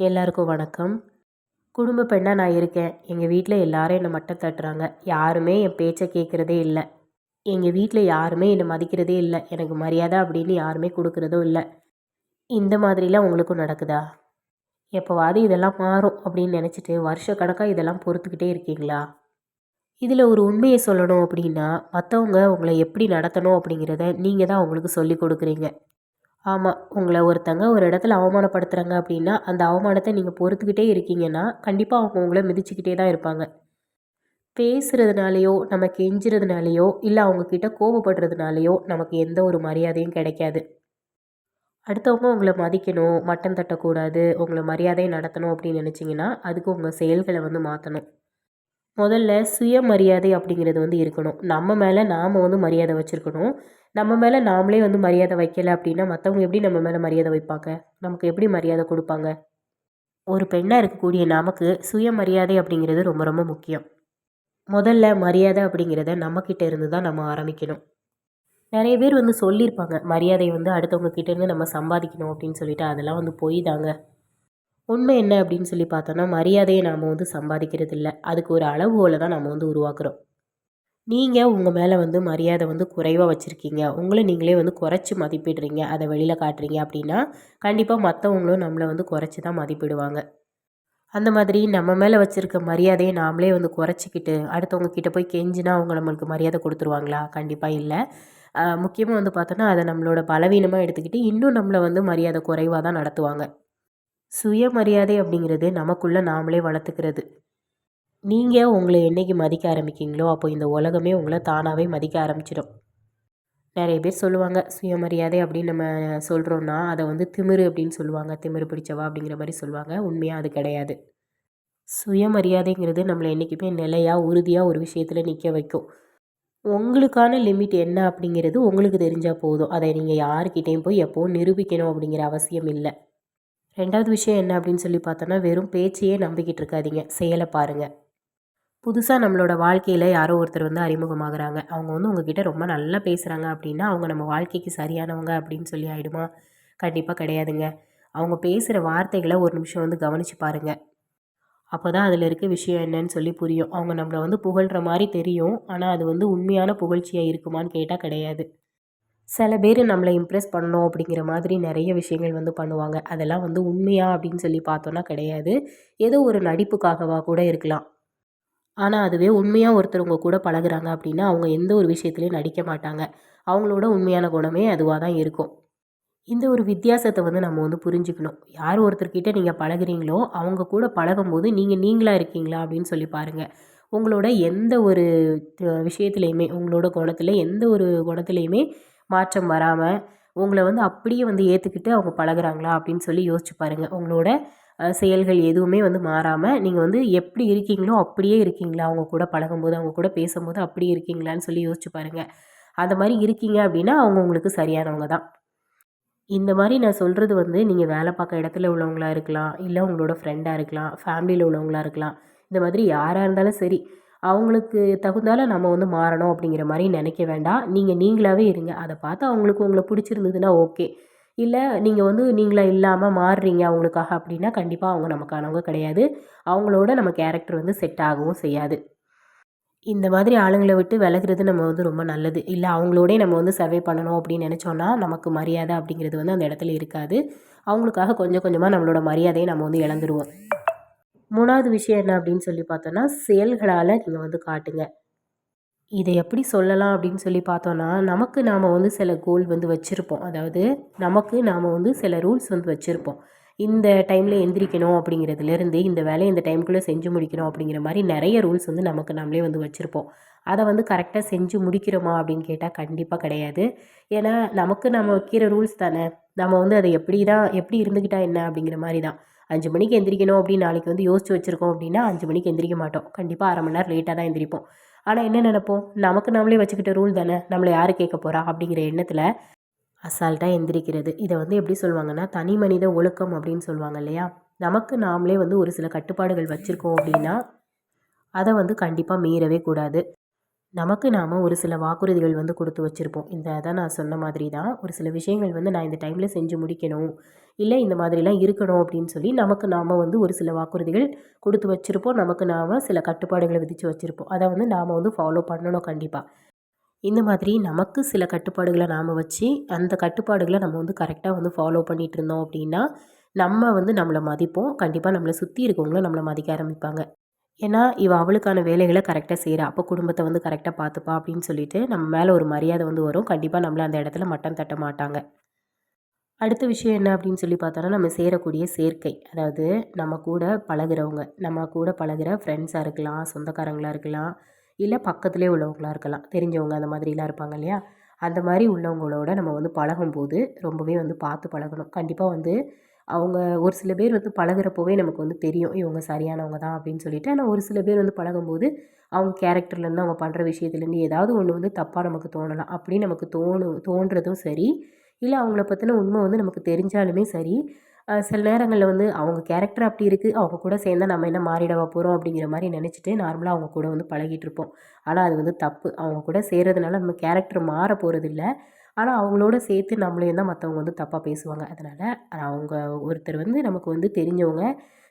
எல்லாருக்கும் வணக்கம். குடும்ப பெண்ணாக நான் இருக்கேன். எங்கள் வீட்டில் எல்லாரும் என்னை மட்டம் தட்டுறாங்க. யாருமே என் பேச்சை கேட்குறதே இல்லை. எங்கள் வீட்டில் யாருமே என்னை மதிக்கிறதே இல்லை. எனக்கு மரியாதை அப்படின்னு யாருமே கொடுக்குறதும் இல்லை. இந்த மாதிரிலாம் உங்களுக்கும் நடக்குதா? எப்போவாது இதெல்லாம் மாறும் அப்படின்னு நினச்சிட்டு வருஷ கணக்காக இதெல்லாம் பொறுத்துக்கிட்டே இருக்கீங்களா? இதில் ஒரு உண்மையை சொல்லணும் அப்படின்னா மற்றவங்க உங்களை எப்படி நடத்தணும் அப்படிங்கிறத நீங்கள் தான் அவங்களுக்கு சொல்லி கொடுக்குறீங்க. ஆமாம் உங்களை ஒருத்தங்க ஒரு இடத்துல அவமானப்படுத்துகிறாங்க அப்படின்னா அந்த அவமானத்தை நீங்கள் பொறுத்துக்கிட்டே இருக்கீங்கன்னா கண்டிப்பாக அவங்க உங்களை மிதிச்சுக்கிட்டே தான் இருப்பாங்க. பேசுகிறதுனாலையோ நம்ம கெஞ்சுறதுனாலையோ இல்லை அவங்கக்கிட்ட கோபப்படுறதுனாலையோ நமக்கு எந்த ஒரு மரியாதையும் கிடைக்காது. அடுத்தவங்க உங்களை மதிக்கணும் மட்டம் தட்டக்கூடாது உங்களை மரியாதையை நடத்தணும் அப்படின்னு நினச்சிங்கன்னா அதுக்கு உங்கள் செயல்களை வந்து மாற்றணும் முதல்ல சுயமரியாதை அப்படிங்கிறது வந்து இருக்கணும். நம்ம மேலே நாம் வந்து மரியாதை வச்சுருக்கணும். நம்ம மேலே நாமளே வந்து மரியாதை வைக்கலை அப்படின்னா மற்றவங்க எப்படி நம்ம மேலே மரியாதை வைப்பாங்க? நமக்கு எப்படி மரியாதை கொடுப்பாங்க? ஒரு பெண்ணாக இருக்கக்கூடிய நமக்கு சுயமரியாதை அப்படிங்கிறது ரொம்ப ரொம்ப முக்கியம். முதல்ல மரியாதை அப்படிங்கிறத நம்மக்கிட்ட இருந்து தான் நம்ம ஆரம்பிக்கணும். நிறைய பேர் வந்து சொல்லியிருப்பாங்க மரியாதை வந்து அடுத்தவங்க கிட்டேருந்து நம்ம சம்பாதிக்கணும் அப்படின்னு சொல்லிட்டு அதெல்லாம் வந்து போய் தாங்க உண்மை என்ன அப்படின்னு சொல்லி பார்த்தோன்னா மரியாதையை நாம் வந்து சம்பாதிக்கிறது இல்லை அதுக்கு ஒரு அளவுகோலை தான் நம்ம வந்து உருவாக்குறோம். நீங்கள் உங்கள் மேலே வந்து மரியாதை வந்து குறைவாக வச்சுருக்கீங்க. உங்களை நீங்களே வந்து குறைச்சி மதிப்பிடுறீங்க. அதை வெளியில் காட்டுறீங்க அப்படின்னா கண்டிப்பாக மற்றவங்களும் நம்மளை வந்து குறைச்சி தான் மதிப்பிடுவாங்க. அந்த மாதிரி நம்ம மேலே வச்சுருக்க மரியாதையை நாமளே வந்து குறைச்சிக்கிட்டு அடுத்தவங்க கிட்டே போய் கெஞ்சினா அவங்க நம்மளுக்கு மரியாதை கொடுத்துருவாங்களா? கண்டிப்பாக இல்லை. முக்கியமாக வந்து பார்த்தோன்னா அதை நம்மளோட பலவீனமாக எடுத்துக்கிட்டு இன்னும் நம்மளை வந்து மரியாதை குறைவாக தான் நடத்துவாங்க. சுயமரியாதை அப்படிங்கிறது நமக்குள்ளே நாமளே வளர்த்துக்கிறது. நீங்கள் உங்களை என்றைக்கு மதிக்க ஆரம்பிக்கிங்களோ அப்போ இந்த உலகமே உங்களை தானாகவே மதிக்க ஆரம்பிச்சிடும். நிறைய பேர் சொல்லுவாங்க சுயமரியாதை அப்படின்னு நம்ம சொல்கிறோன்னா அதை வந்து திமிரு அப்படின்னு சொல்லுவாங்க. திமிரு பிடிச்சவா அப்படிங்கிற மாதிரி சொல்லுவாங்க. உண்மையாக அது கிடையாது. சுயமரியாதைங்கிறது நம்மளை என்றைக்குமே நிலையாக உறுதியாக ஒரு விஷயத்தில் நிற்க வைக்கும். உங்களுக்கான லிமிட் என்ன அப்படிங்கிறது உங்களுக்கு தெரிஞ்சால் போதும். அதை நீங்கள் யாருக்கிட்டேயும் போய் எப்போவும் நிரூபிக்கணும் அப்படிங்கிற அவசியம் இல்லை. ரெண்டாவது விஷயம் என்ன அப்படின்னு சொல்லி பார்த்தோன்னா வெறும் பேச்சையே நம்பிக்கிட்டு இருக்காதீங்க. செயலை பாருங்கள் புதுசாக நம்மளோட வாழ்க்கையில் யாரோ ஒருத்தர் வந்து அறிமுகமாகறாங்க. அவங்க வந்து உங்ககிட்ட ரொம்ப நல்லா பேசுகிறாங்க அப்படின்னா அவங்க நம்ம வாழ்க்கைக்கு சரியானவங்க அப்படின்னு சொல்லி ஆகிடுமா கண்டிப்பாக கிடையாதுங்க. அவங்க பேசுகிற வார்த்தைகளை ஒரு நிமிஷம் வந்து கவனித்து பாருங்கள் அப்போ தான் அதில் இருக்க விஷயம் என்னன்னு சொல்லி புரியும். அவங்க நம்மளை வந்து புகழ்கிற மாதிரி தெரியும். ஆனால் அது வந்து உண்மையான புகழ்ச்சியாக இருக்குமான்னு கேட்டால் கிடையாது. சில பேர் நம்மளை இம்ப்ரெஸ் பண்ணணும் அப்படிங்கிற மாதிரி நிறைய விஷயங்கள் வந்து பண்ணுவாங்க. அதெல்லாம் வந்து உண்மையா அப்படின்னு சொல்லி பார்த்தோன்னா கிடையாது. ஏதோ ஒரு நடிப்புக்காகவா கூட இருக்கலாம். ஆனால் அதுவே உண்மையாக ஒருத்தர் உங்கள் கூட பழகுறாங்க அப்படின்னா அவங்க எந்த ஒரு விஷயத்துலையும் நடிக்க மாட்டாங்க. அவங்களோட உண்மையான குணமே அதுவாக தான் இருக்கும். இந்த ஒரு வித்தியாசத்தை வந்து நம்ம வந்து புரிஞ்சுக்கணும். யார் ஒருத்தர்கிட்ட நீங்கள் பழகுறீங்களோ அவங்க கூட பழகும்போது நீங்கள் நீங்களாக இருக்கீங்களா அப்படின்னு சொல்லி பாருங்கள் உங்களோட எந்த ஒரு விஷயத்துலையுமே உங்களோட குணத்தில் எந்த ஒரு குணத்துலையுமே மாற்றம் வராமல் உங்களை வந்து அப்படியே வந்து ஏற்றுக்கிட்டு அவங்க பழகுறாங்களா அப்படின்னு சொல்லி யோசிச்சு பாருங்கள் உங்களோட செயல்கள் எதுவுமே வந்து மாறாமல் நீங்கள் வந்து எப்படி இருக்கீங்களோ அப்படியே இருக்கீங்களா? அவங்க கூட பழகும்போது அவங்க கூட பேசும்போது அப்படியே இருக்கீங்களான்னு சொல்லி யோசிச்சு பாருங்கள் அந்த மாதிரி இருக்கீங்க அப்படின்னா அவங்க உங்களுக்கு சரியானவங்க தான். இந்த மாதிரி நான் சொல்கிறது வந்து நீங்கள் வேலை பார்க்க இடத்துல உள்ளவங்களா இருக்கலாம் இல்லை உங்களோட ஃப்ரெண்டாக இருக்கலாம் ஃபேமிலியில் உள்ளவங்களா இருக்கலாம் இந்த மாதிரி யாராக இருந்தாலும் சரி அவங்களுக்கு தகுந்தால நம்ம வந்து மாறணும் அப்படிங்கிற மாதிரி நினைக்க வேண்டாம். நீங்கள் நீங்களாகவே இருங்க. அதை பார்த்து அவங்களுக்கு உங்களை பிடிச்சிருந்ததுன்னா ஓகே. இல்லை நீங்கள் வந்து நீங்களாக இல்லாமல் மாறுறீங்க அவங்களுக்காக அப்படின்னா கண்டிப்பாக அவங்க நமக்கானவங்க கிடையாது. அவங்களோட நம்ம கேரக்டர் வந்து செட் ஆகவும் செய்யாது. இந்த மாதிரி ஆளுங்களை விட்டு விலகிறது நம்ம வந்து ரொம்ப நல்லது. இல்லை அவங்களோடய நம்ம வந்து சர்வே பண்ணணும் அப்படின்னு நினச்சோன்னா நமக்கு மரியாதை அப்படிங்கிறது வந்து அந்த இடத்துல இருக்காது. அவங்களுக்காக கொஞ்சம் கொஞ்சமாக நம்மளோட மரியாதையை நம்ம வந்து இழந்துருவோம். மூணாவது விஷயம் என்ன அப்படின்னு சொல்லி பார்த்தோன்னா செயல்களால் நீங்கள் வந்து காட்டுங்க. இதை எப்படி சொல்லலாம் அப்படின்னு சொல்லி பார்த்தோன்னா நமக்கு நாம் வந்து சில கோல் வந்து வச்சுருப்போம். அதாவது நமக்கு நாம் வந்து சில ரூல்ஸ் வந்து வச்சுருப்போம். இந்த டைமில் எந்திரிக்கணும் அப்படிங்கிறதுலேருந்து இந்த வேலையை இந்த டைமுக்குள்ளே செஞ்சு முடிக்கணும் அப்படிங்கிற மாதிரி நிறைய ரூல்ஸ் வந்து நமக்கு நம்மளே வந்து வச்சுருப்போம். அதை வந்து கரெக்டாக செஞ்சு முடிக்கிறோமா அப்படின்னு கேட்டால் கண்டிப்பாக கிடையாது. ஏன்னா நமக்கு நம்ம வைக்கிற ரூல்ஸ் தானே. நம்ம வந்து அதை எப்படி தான் எப்படி இருந்துக்கிட்டால் என்ன அப்படிங்கிற மாதிரி தான். அஞ்சு மணிக்கு எந்திரிக்கணும் அப்படின்னு நாளைக்கு வந்து யோசிச்சு வச்சுருக்கோம் அப்படின்னா அஞ்சு மணிக்கு எந்திரிக்க மாட்டோம். கண்டிப்பாக அரை மணி நேரம் லேட்டாக தான் எந்திரிப்போம். ஆனால் என்ன நினைப்போம்? நமக்கு நம்மளே வச்சுக்கிட்ட ரூல் தானே? நம்மளை யார் கேட்க போகிறா அப்படிங்கிற எண்ணத்தில் அசால்ட்டாக எந்திரிக்கிறது. இதை வந்து எப்படி சொல்லுவாங்கன்னா தனி மனித ஒழுக்கம் அப்படின்னு சொல்லுவாங்க இல்லையா? நமக்கு நாமளே வந்து ஒரு சில கட்டுப்பாடுகள் வச்சுருக்கோம் அப்படின்னா அதை வந்து கண்டிப்பாக மீறவே கூடாது. நமக்கு நாம் ஒரு சில வாக்குறுதிகள் வந்து கொடுத்து வச்சுருப்போம். இந்த அதான் நான் சொன்ன மாதிரி தான் ஒரு சில விஷயங்கள் வந்து நான் இந்த டைமில் செஞ்சு முடிக்கணும். இல்லை இந்த மாதிரிலாம் இருக்கணும் அப்படின்னு சொல்லி நமக்கு நாம் வந்து ஒரு சில வாக்குறுதிகள் கொடுத்து வச்சுருப்போம். நமக்கு நாம் சில கட்டுப்பாடுகளை விதித்து வச்சுருப்போம். அதை வந்து நாம் வந்து ஃபாலோ பண்ணணும் கண்டிப்பாக இந்த மாதிரி நமக்கு சில கட்டுப்பாடுகளை நாம் வச்சு அந்த கட்டுப்பாடுகளை நம்ம வந்து கரெக்டாக வந்து ஃபாலோ பண்ணிகிட்டு இருந்தோம் அப்படின்னா நம்ம வந்து நம்மளை மதிப்போம். கண்டிப்பாக நம்மளை சுற்றி இருக்கவங்களும் நம்மளை மதிக்க ஆரம்பிப்பாங்க. ஏன்னா இவள் அவளுக்கான வேலைகளை கரெக்டாக செய்கிறா அப்போ குடும்பத்தை வந்து கரெக்டாக பார்த்துப்பா அப்படின்னு சொல்லிட்டு நம்ம மேலே ஒரு மரியாதை வந்து வரும். கண்டிப்பாக நம்மளை அந்த இடத்துல மட்டம் தட்ட மாட்டாங்க. அடுத்த விஷயம் என்ன அப்படின்னு சொல்லி பார்த்தோன்னா நம்ம சேரக்கூடிய சேர்க்கை. அதாவது நம்ம கூட பழகுறவங்க நம்ம கூட பழகுற ஃப்ரெண்ட்ஸாக இருக்கலாம் சொந்தக்காரங்களாக இருக்கலாம் இல்லை பக்கத்துலேயே உள்ளவங்களாக இருக்கலாம். தெரிஞ்சவங்க அந்த மாதிரிலாம் இருப்பாங்க இல்லையா? அந்த மாதிரி உள்ளவங்களோட நம்ம வந்து பழகும்போது ரொம்பவே வந்து பார்த்து பழகணும். கண்டிப்பாக வந்து அவங்க ஒரு சில பேர் வந்து பழகுறப்போவே நமக்கு வந்து தெரியும் இவங்க சரியானவங்க தான் அப்படின்னு சொல்லிட்டு. ஆனால் ஒரு சில பேர் வந்து பழகும்போது அவங்க கேரக்டர்லேருந்து அவங்க பண்ணுற விஷயத்துலேருந்து ஏதாவது ஒன்று வந்து தப்பாக நமக்கு தோணலாம். அப்படின்னு நமக்கு தோணும் தோன்றதும் சரி இல்லை அவங்கள பற்றின உண்மை வந்து நமக்கு தெரிஞ்சாலுமே சரி. சில நேரங்களில் வந்து அவங்க கேரக்டர் அப்படி இருக்குது அவங்க கூட சேர்ந்தா நம்ம என்ன மாறிடவா போகிறோம் அப்படிங்கிற மாதிரி நினச்சிட்டு நார்மலாக அவங்க கூட வந்து பழகிட்டு இருப்போம். ஆனால் அது வந்து தப்பு. அவங்க கூட சேர்கிறதுனால நம்ம கேரக்டர் மாற போகிறதில்ல ஆனால் அவங்களோட சேர்த்து நம்மளையும் தான் மற்றவங்க வந்து தப்பாக பேசுவாங்க. அதனால் அவங்க ஒருத்தர் வந்து நமக்கு வந்து தெரிஞ்சவங்க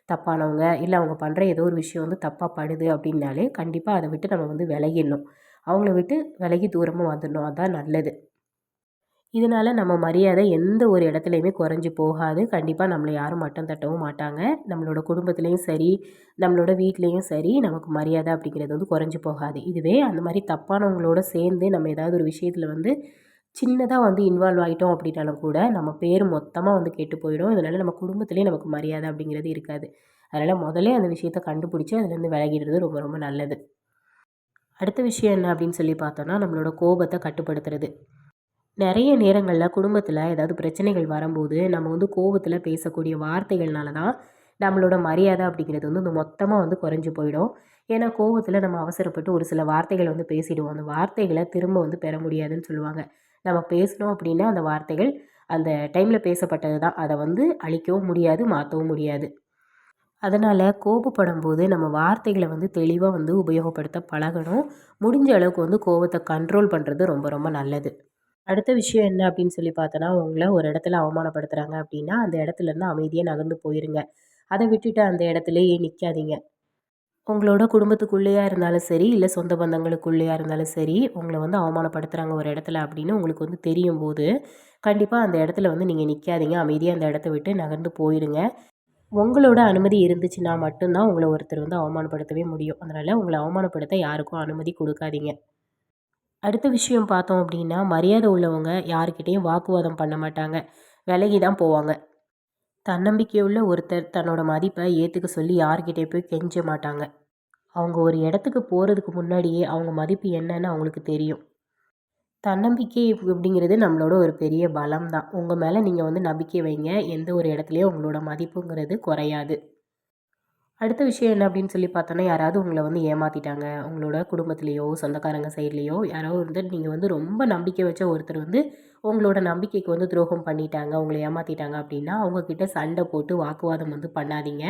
தப்பானவங்க இல்லை அவங்க பண்ணுற ஏதோ ஒரு விஷயம் வந்து தப்பாக படுது அப்படின்னாலே கண்டிப்பாக அதை விட்டு நம்ம வந்து விலகிடணும். அவங்கள விட்டு விலகி தூரமாக வந்துடணும். அதுதான் நல்லது. இதனால் நம்ம மரியாதை எந்த ஒரு இடத்துலையுமே குறைஞ்சி போகாது. கண்டிப்பாக நம்மளை யாரும் மட்டம் தட்டவும் மாட்டாங்க. நம்மளோட குடும்பத்துலேயும் சரி நம்மளோட வீட்லேயும் சரி நமக்கு மரியாதை அப்படிங்கிறது வந்து குறைஞ்சி போகாது. இதுவே அந்த மாதிரி தப்பானவங்களோட சேர்ந்து நம்ம ஏதாவது ஒரு விஷயத்தில் வந்து சின்னதாக வந்து இன்வால்வ் ஆகிட்டோம் அப்படின்னாலும் கூட நம்ம பேர் மொத்தமாக வந்து கெட்டு போயிடும். இதனால் நம்ம குடும்பத்துலேயே நமக்கு மரியாதை அப்படிங்கிறது இருக்காது. அதனால் முதல்ல அந்த விஷயத்த கண்டுபிடிச்சி அதுலேருந்து விலகிடுறது ரொம்ப ரொம்ப நல்லது. அடுத்த விஷயம் என்ன அப்படின்னு சொல்லி பார்த்தோன்னா நம்மளோட கோபத்தை கட்டுப்படுத்துறது. நிறைய நேரங்களில் குடும்பத்தில் ஏதாவது பிரச்சனைகள் வரும்போது நம்ம வந்து கோபத்தில் பேசக்கூடிய வார்த்தைகள்னால தான் நம்மளோட மரியாதை அப்படிங்கிறது வந்து மொத்தமாக வந்து குறைஞ்சி போயிடும். ஏன்னா கோபத்தில் நம்ம அவசரப்பட்டு ஒரு சில வார்த்தைகளை வந்து பேசிடுவோம். அந்த வார்த்தைகளை திரும்ப வந்து பெற முடியாதுன்னு சொல்லுவாங்க. நம்ம பேசினோம் அப்படின்னா அந்த வார்த்தைகள் அந்த டைமில் பேசப்பட்டது தான் அதை வந்து அழிக்கவும் முடியாது மாற்றவும் முடியாது. அதனால் கோபப்படும் போது நம்ம வார்த்தைகளை வந்து தெளிவாக வந்து உபயோகப்படுத்த பழகணும். முடிஞ்ச அளவுக்கு வந்து கோபத்தை கண்ட்ரோல் பண்ணுறது ரொம்ப ரொம்ப நல்லது. அடுத்த விஷயம் என்ன அப்படின்னு சொல்லி பார்த்தோன்னா உங்களை ஒரு இடத்துல அவமானப்படுத்துகிறாங்க அப்படின்னா அந்த இடத்துலேருந்து அமைதியாக நகர்ந்து போயிருங்க. அதை விட்டுட்டு அந்த இடத்துலையே நிற்காதீங்க உங்களோட குடும்பத்துக்குள்ளேயா இருந்தாலும் சரி இல்லை சொந்த பந்தங்களுக்குள்ளேயா இருந்தாலும் சரி உங்களை வந்து அவமானப்படுத்துகிறாங்க ஒரு இடத்துல அப்படின்னு உங்களுக்கு வந்து தெரியும் போது கண்டிப்பாக அந்த இடத்துல வந்து நீங்கள் நிற்காதீங்க அமைதியாக அந்த இடத்த விட்டு நகர்ந்து போயிடுங்க உங்களோட அனுமதி இருந்துச்சுன்னா மட்டும்தான் உங்களை ஒருத்தர் வந்து அவமானப்படுத்தவே முடியும். அதனால் உங்களை அவமானப்படுத்த யாருக்கும் அனுமதி கொடுக்காதீங்க. அடுத்த விஷயம் பார்த்தோம் அப்படின்னா மரியாதை உள்ளவங்க யாருக்கிட்டேயும் வாக்குவாதம் பண்ண மாட்டாங்க. விலகி தான் போவாங்க. தன்னம்பிக்கையுள்ள ஒருத்தர் தன்னோட மதிப்பை ஏற்றுக்க சொல்லி யார்கிட்டே போய் கெஞ்ச மாட்டாங்க. அவங்க ஒரு இடத்துக்கு போகிறதுக்கு முன்னாடியே அவங்க மதிப்பு என்னன்னு அவங்களுக்கு தெரியும். தன்னம்பிக்கை அப்படிங்கிறது நம்மளோட ஒரு பெரிய பலம் தான். உங்கள் மேலே நீங்கள் வந்து நம்பிக்கை வைங்க. எந்த ஒரு இடத்துலையும் உங்களோட மதிப்புங்கிறது குறையாது. அடுத்த விஷயம் என்ன அப்படின்னு சொல்லி பார்த்தோன்னா யாராவது உங்களை வந்து ஏமாற்றிட்டாங்க உங்களோட குடும்பத்துலேயோ சொந்தக்காரங்க சைட்லேயோ யாரோ வந்து நீங்கள் வந்து ரொம்ப நம்பிக்கை வச்ச ஒருத்தர் வந்து உங்களோட நம்பிக்கைக்கு வந்து துரோகம் பண்ணிட்டாங்க உங்களை ஏமாற்றிட்டாங்க அப்படின்னா அவங்கக்கிட்ட சண்டை போட்டு வாக்குவாதம் வந்து பண்ணாதீங்க.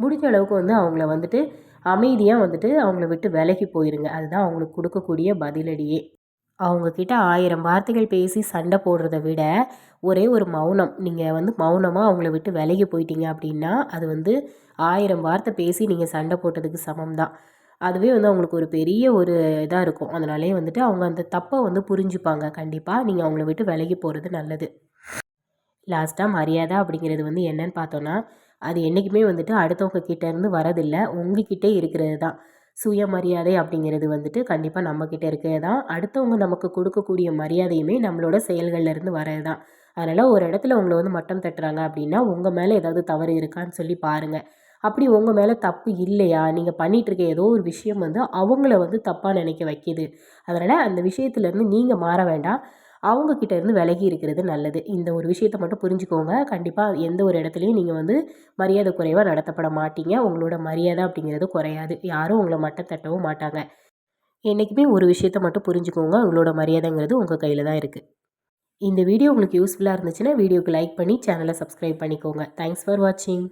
முடிஞ்ச அளவுக்கு வந்து அவங்கள வந்துட்டு அமைதியாக வந்துட்டு அவங்கள விட்டு விலகி போயிருங்க. அதுதான் அவங்களுக்கு கொடுக்கக்கூடிய பதிலடியே. அவங்கக்கிட்ட ஆயிரம் வார்த்தைகள் பேசி சண்டை போடுறத விட ஒரே ஒரு மௌனம். நீங்கள் வந்து மௌனமாக அவங்கள விட்டு விலகி போயிட்டீங்க அப்படின்னா அது வந்து ஆயிரம் வார்த்தை பேசி நீங்கள் சண்டை போட்டதுக்கு சமம் தான் அதுவே வந்து அவங்களுக்கு ஒரு பெரிய ஒரு இதாக இருக்கும். அதனாலே வந்துட்டு அவங்க அந்த தப்பை வந்து புரிஞ்சுப்பாங்க. கண்டிப்பாக நீங்கள் அவங்கள விட்டு விலகி போகிறது நல்லது. லாஸ்ட்டாக மரியாதை அப்படிங்கிறது வந்து என்னன்னு பார்த்தோன்னா அது என்றைக்குமே வந்துட்டு அடுத்தவங்க கிட்டேருந்து வரதில்லை. உங்ககிட்டே இருக்கிறது தான். சுயமரியாதை அப்படிங்கிறது வந்துட்டு கண்டிப்பாக நம்மக்கிட்ட இருக்கிறது தான். அடுத்தவங்க நமக்கு கொடுக்கக்கூடிய மரியாதையுமே நம்மளோட செயல்கள்லேருந்து வர்றது தான் அதனால் ஒரு இடத்துல உங்களை வந்து மட்டம் தட்டுறாங்க அப்படின்னா உங்கள் மேலே ஏதாவது தவறு இருக்கான்னு சொல்லி பாருங்கள் அப்படி உங்கள் மேலே தப்பு இல்லையா? நீங்கள் பண்ணிகிட்ருக்க ஏதோ ஒரு விஷயம் வந்து அவங்கள வந்து தப்பாக நினைக்க வைக்கிது. அதனால் அந்த விஷயத்துலேருந்து நீங்கள் மாற வேண்டாம். அவங்கக்கிட்ட இருந்து விலகி இருக்கிறது நல்லது. இந்த ஒரு விஷயத்த மட்டும் புரிஞ்சுக்கோங்க. கண்டிப்பாக எந்த ஒரு இடத்துலையும் நீங்கள் வந்து மரியாதை குறைவாக நடத்தப்பட மாட்டீங்க. உங்களோட மரியாதை அப்படிங்கிறது குறையாது. யாரும் உங்களை மட்டம் தட்டவும் மாட்டாங்க. என்றைக்குமே ஒரு விஷயத்த மட்டும் புரிஞ்சுக்கோங்க. உங்களோட மரியாதைங்கிறது உங்கள் கையில் தான் இருக்குது இந்த வீடியோ உங்களுக்கு யூஸ்ஃபுல்லாக இருந்துச்சுன்னா வீடியோக்கு லைக் பண்ணி சேனலை சப்ஸ்கிரைப் பண்ணிக்கோங்க. தேங்க்ஸ் ஃபார் வாட்சிங்